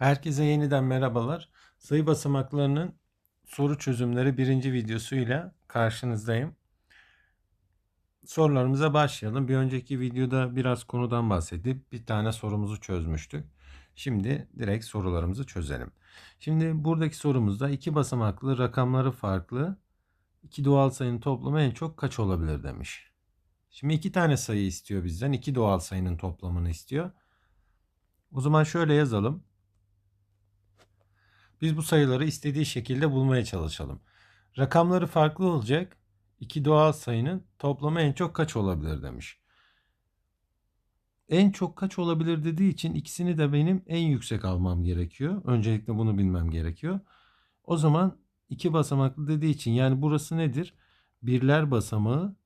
Herkese yeniden merhabalar. Sayı basamaklarının soru çözümleri birinci videosuyla karşınızdayım. Sorularımıza başlayalım. Bir önceki videoda biraz konudan bahsedip bir tane sorumuzu çözmüştük. Şimdi direkt sorularımızı çözelim. Şimdi buradaki sorumuzda iki basamaklı rakamları farklı iki doğal sayının toplamı en çok kaç olabilir demiş. Şimdi iki tane sayı istiyor bizden. iki doğal sayının toplamını istiyor. O zaman şöyle yazalım. Biz bu sayıları istediği şekilde bulmaya çalışalım. Rakamları farklı olacak. İki doğal sayının toplamı en çok kaç olabilir demiş. En çok kaç olabilir dediği için ikisini de benim en yüksek almam gerekiyor. Öncelikle bunu bilmem gerekiyor. O zaman iki basamaklı dediği için yani burası nedir? Birler basamağı.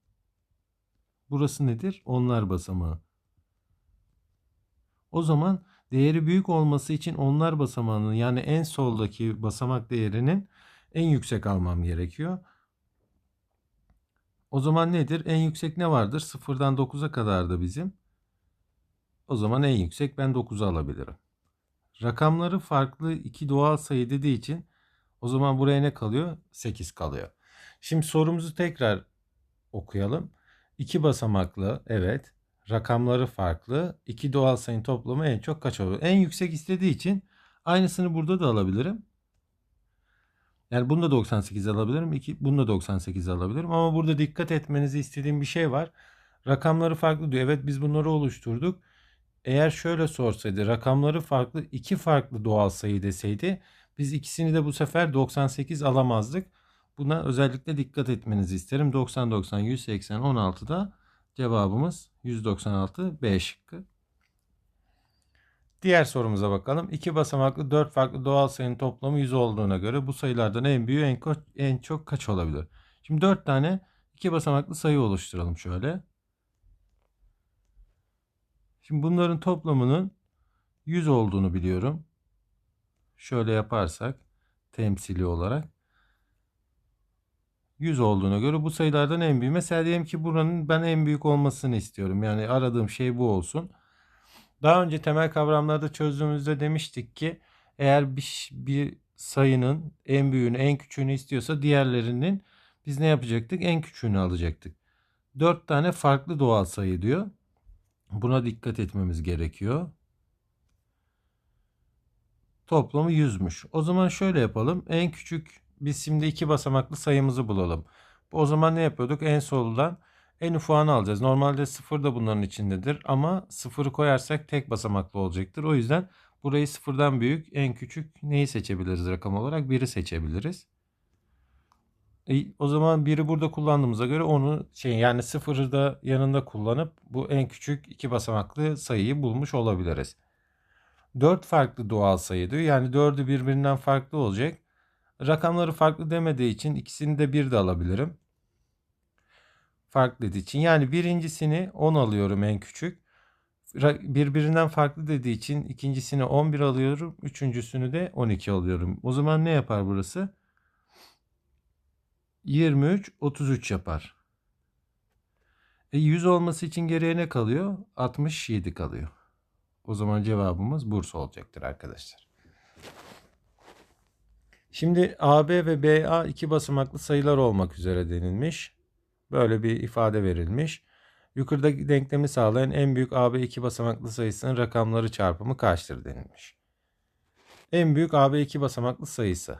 Burası nedir? Onlar basamağı. O zaman değeri büyük olması için onlar basamağının yani en soldaki basamak değerinin en yüksek almam gerekiyor. O zaman nedir? En yüksek ne vardır? Sıfırdan 9'a kadar da bizim. O zaman en yüksek ben 9'u alabilirim. Rakamları farklı iki doğal sayı dediği için o zaman buraya ne kalıyor? 8 kalıyor. Şimdi sorumuzu tekrar okuyalım. İki basamaklı evet rakamları farklı. İki doğal sayının toplamı en çok kaç olur? En yüksek istediği için aynısını burada da alabilirim. Yani bunu da 98 alabilirim. İki, bunu da 98 alabilirim. Ama burada dikkat etmenizi istediğim bir şey var. Rakamları farklı diyor. Evet biz bunları oluşturduk. Eğer şöyle sorsaydı rakamları farklı iki farklı doğal sayı deseydi biz ikisini de bu sefer 98 alamazdık. Buna özellikle dikkat etmenizi isterim. 90 90 180 16'da Cevabımız 196 B şıkkı. Diğer sorumuza bakalım. İki basamaklı dört farklı doğal sayının toplamı 100 olduğuna göre bu sayılardan en büyüğü en, en çok kaç olabilir? Şimdi dört tane iki basamaklı sayı oluşturalım şöyle. Şimdi bunların toplamının 100 olduğunu biliyorum. Şöyle yaparsak temsili olarak 100 olduğuna göre bu sayılardan en büyük. Mesela diyelim ki buranın ben en büyük olmasını istiyorum. Yani aradığım şey bu olsun. Daha önce temel kavramlarda çözdüğümüzde demiştik ki eğer bir, bir sayının en büyüğünü en küçüğünü istiyorsa diğerlerinin biz ne yapacaktık? En küçüğünü alacaktık. 4 tane farklı doğal sayı diyor. Buna dikkat etmemiz gerekiyor. Toplamı 100'müş. O zaman şöyle yapalım. En küçük biz şimdi iki basamaklı sayımızı bulalım. O zaman ne yapıyorduk? En soldan en ufağını alacağız. Normalde sıfır da bunların içindedir ama sıfırı koyarsak tek basamaklı olacaktır. O yüzden burayı sıfırdan büyük en küçük neyi seçebiliriz rakam olarak? Biri seçebiliriz. E, o zaman biri burada kullandığımıza göre onu şey yani sıfırı da yanında kullanıp bu en küçük iki basamaklı sayıyı bulmuş olabiliriz. Dört farklı doğal sayı diyor. Yani dördü birbirinden farklı olacak. Rakamları farklı demediği için ikisini de bir de alabilirim. Farklı dediği için. Yani birincisini 10 alıyorum en küçük. Birbirinden farklı dediği için ikincisini 11 alıyorum. Üçüncüsünü de 12 alıyorum. O zaman ne yapar burası? 23, 33 yapar. E 100 olması için geriye ne kalıyor? 67 kalıyor. O zaman cevabımız Bursa olacaktır arkadaşlar. Şimdi AB ve BA iki basamaklı sayılar olmak üzere denilmiş. Böyle bir ifade verilmiş. Yukarıdaki denklemi sağlayan en büyük AB iki basamaklı sayısının rakamları çarpımı kaçtır denilmiş. En büyük AB iki basamaklı sayısı.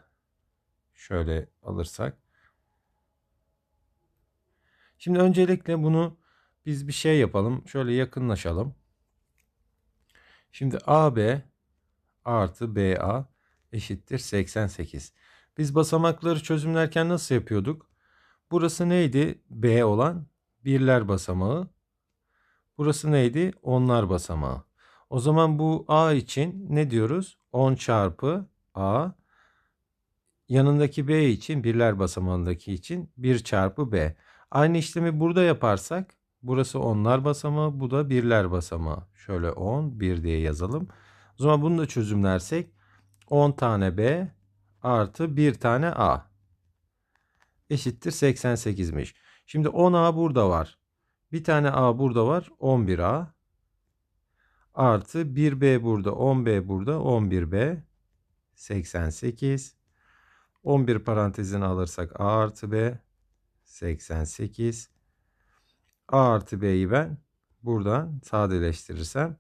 Şöyle alırsak. Şimdi öncelikle bunu biz bir şey yapalım. Şöyle yakınlaşalım. Şimdi AB artı BA eşittir 88. Biz basamakları çözümlerken nasıl yapıyorduk? Burası neydi? B olan birler basamağı. Burası neydi? Onlar basamağı. O zaman bu A için ne diyoruz? 10 çarpı A. Yanındaki B için birler basamağındaki için 1 çarpı B. Aynı işlemi burada yaparsak burası onlar basamağı bu da birler basamağı. Şöyle 10 1 diye yazalım. O zaman bunu da çözümlersek 10 tane B artı 1 tane A eşittir 88'miş. Şimdi 10A burada var. Bir tane A burada var. 11A. Artı 1B burada 10B burada 11B 88. 11 parantezini alırsak A artı B 88. A artı B'yi ben buradan sadeleştirirsem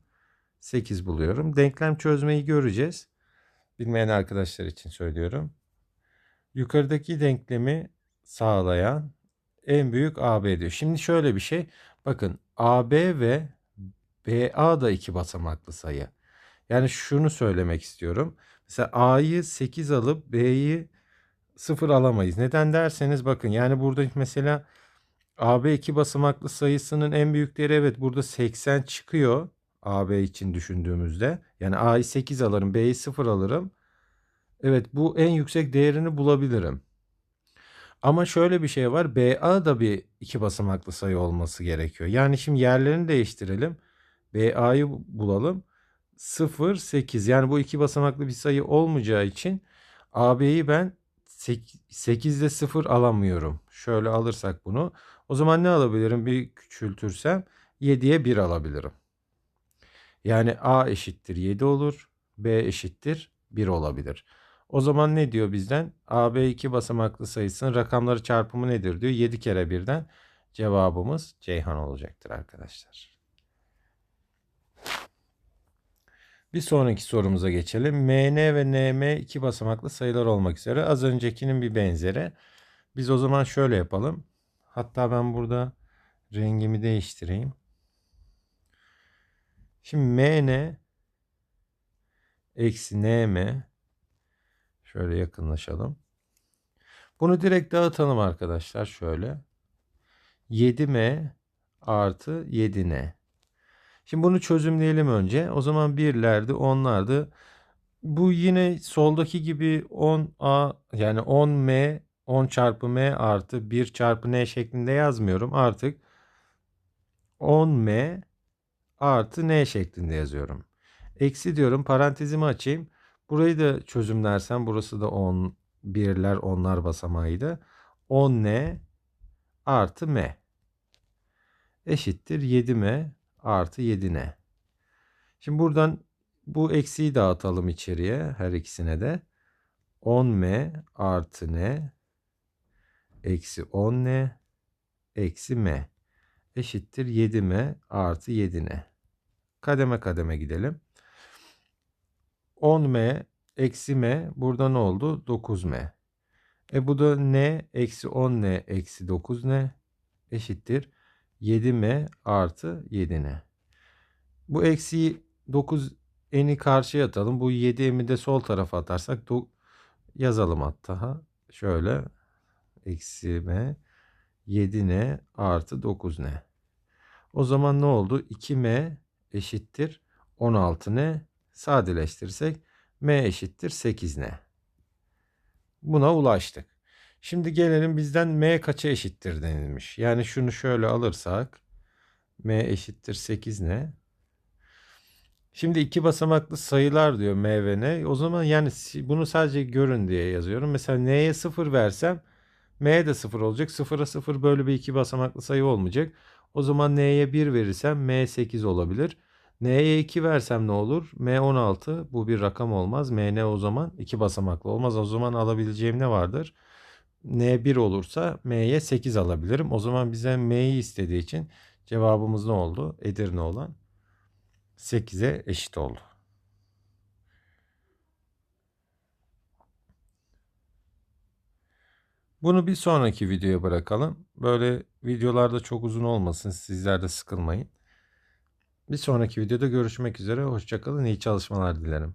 8 buluyorum. Denklem çözmeyi göreceğiz. Bilmeyen arkadaşlar için söylüyorum. Yukarıdaki denklemi sağlayan en büyük AB diyor. Şimdi şöyle bir şey. Bakın AB ve BA da iki basamaklı sayı. Yani şunu söylemek istiyorum. Mesela A'yı 8 alıp B'yi 0 alamayız. Neden derseniz bakın yani burada mesela AB iki basamaklı sayısının en büyük değeri evet burada 80 çıkıyor. AB için düşündüğümüzde. Yani A'yı 8 alırım, B'yi 0 alırım. Evet bu en yüksek değerini bulabilirim. Ama şöyle bir şey var. BA da bir iki basamaklı sayı olması gerekiyor. Yani şimdi yerlerini değiştirelim. BA'yı bulalım. 0, 8. Yani bu iki basamaklı bir sayı olmayacağı için AB'yi ben 8 ile 0 alamıyorum. Şöyle alırsak bunu. O zaman ne alabilirim? Bir küçültürsem 7'ye 1 alabilirim. Yani A eşittir 7 olur. B eşittir 1 olabilir. O zaman ne diyor bizden? AB iki basamaklı sayısının rakamları çarpımı nedir diyor. 7 kere 1'den cevabımız Ceyhan olacaktır arkadaşlar. Bir sonraki sorumuza geçelim. MN ve NM iki basamaklı sayılar olmak üzere. Az öncekinin bir benzeri. Biz o zaman şöyle yapalım. Hatta ben burada rengimi değiştireyim. Şimdi MN eksi NM şöyle yakınlaşalım. Bunu direkt dağıtalım arkadaşlar şöyle. 7M artı 7N. Şimdi bunu çözümleyelim önce. O zaman birlerdi, onlardı. Bu yine soldaki gibi 10A yani 10M 10 çarpı M artı 1 çarpı N şeklinde yazmıyorum. Artık 10M artı N şeklinde yazıyorum. Eksi diyorum parantezimi açayım. Burayı da çözümlersem burası da 10 birler onlar basamağıydı. 10N artı M eşittir 7M artı 7N. Şimdi buradan bu eksiği dağıtalım içeriye her ikisine de. 10M artı N eksi 10N eksi M eşittir 7M artı 7N. Kademe kademe gidelim. 10M eksi M burada ne oldu? 9M. E bu da N eksi 10N eksi 9N eşittir 7M artı 7N. Bu eksiği 9 eni karşıya atalım. Bu 7M'i de sol tarafa atarsak yazalım hatta. Şöyle eksi M 7N artı 9N. O zaman ne oldu? 2M eşittir 16N sadeleştirirsek M eşittir 8N. Buna ulaştık. Şimdi gelelim bizden M kaça eşittir denilmiş. Yani şunu şöyle alırsak M eşittir 8N. Şimdi iki basamaklı sayılar diyor M ve N. O zaman yani bunu sadece görün diye yazıyorum. Mesela N'ye 0 versem M de 0 olacak. 0'a 0 böyle bir iki basamaklı sayı olmayacak. O zaman N'ye 1 verirsem M 8 olabilir. N'ye 2 versem ne olur? M 16 bu bir rakam olmaz. M ne o zaman? 2 basamaklı olmaz. O zaman alabileceğim ne vardır? N 1 olursa M'ye 8 alabilirim. O zaman bize M'yi istediği için cevabımız ne oldu? Edirne olan 8'e eşit oldu. Bunu bir sonraki videoya bırakalım. Böyle videolarda çok uzun olmasın. Sizler de sıkılmayın. Bir sonraki videoda görüşmek üzere. Hoşçakalın. İyi çalışmalar dilerim.